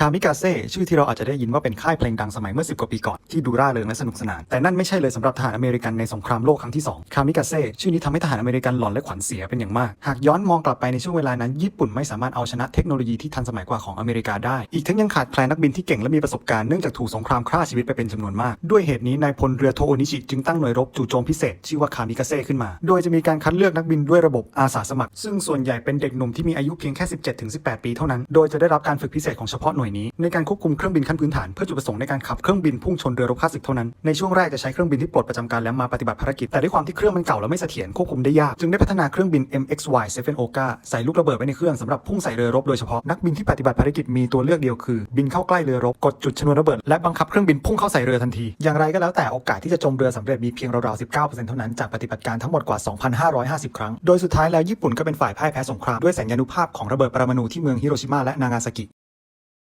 คามิกาเซ่ชื่อที่เราอาจจะได้ยินว่าเป็นค่ายเพลงดังสมัยเมื่อ 10 กว่าปีก่อน ที่ดูร่าเริงและสนุกสนาน แต่นั่นไม่ใช่เลยสำหรับทหารอเมริกันในสงครามโลกครั้งที่ 2 คามิกาเซ่ชื่อนี้ทำให้ทหารอเมริกันหลอนและขวัญเสียเป็นอย่างมาก หากย้อนมองกลับไปในช่วงเวลานั้น ญี่ปุ่นไม่สามารถเอาชนะเทคโนโลยีที่ทันสมัยกว่าของอเมริกาได้ อีกทั้งยังขาดแคลนนักบินที่เก่งและมีประสบการณ์เนื่องจากถูกสงครามฆ่าชีวิตไปเป็นจำนวนมาก ด้วยเหตุนี้นายพลเรือโทโอนิชิจึงตั้งหน่วยรบจู่โจมพิเศษชื่อว่าคามิกาเซ่ขึ้นมา โดยจะมีการคัดเลือกนักบินด้วยระบบอาสาสมัคร ซึ่งส่วนใหญ่เป็นเด็กหนุ่มที่มีอายุเพียงแค่ 17-18 ปีเท่านั้น โดยจะได้รับการฝึกพิเศษของเฉพาะหน่วยนี้ในการควบคุมเครื่องบินขั้นพื้นฐานเพื่อจุดประสงค์ในการขับเครื่องบินพุ่งชนเรือรบข้าศึกเท่านั้นในช่วงแรกจะใช้เครื่องบินที่ปลดประจำการแล้วมาปฏิบัติภารกิจแต่ด้วยความที่เครื่องมันเก่าและไม่เสถียรควบคุมได้ยากจึงได้พัฒนาเครื่องบิน MXY 7 Oka ใส่ลูกระเบิดไว้ในเครื่องสำหรับพุ่งใส่เรือรบโดยเฉพาะนักบินที่ปฏิบัติภารกิจมีตัวเลือกเดียวคือบินเข้าใกล้เรือรบกดจุดชนวนระเบิดและบังคับเครื่องบินพุ่งเข้าใส่เรือทันที อย่างไรก็แล้วแต่โอกาสที่จะจมเรือสำเร็จมีเพียงราวๆ 19%เท่านั้นจากปฏิบัติการทั้งหมดกว่า 2,550 ครั้ง โดยสุดท้ายแล้วญี่ปุ่นก็เป็นฝ่ายพ่ายแพ้สงครามด้วยแสงยานุภาพของระเบิดปรมาณูที่เมืองฮิโรชิมาและนางาซากิ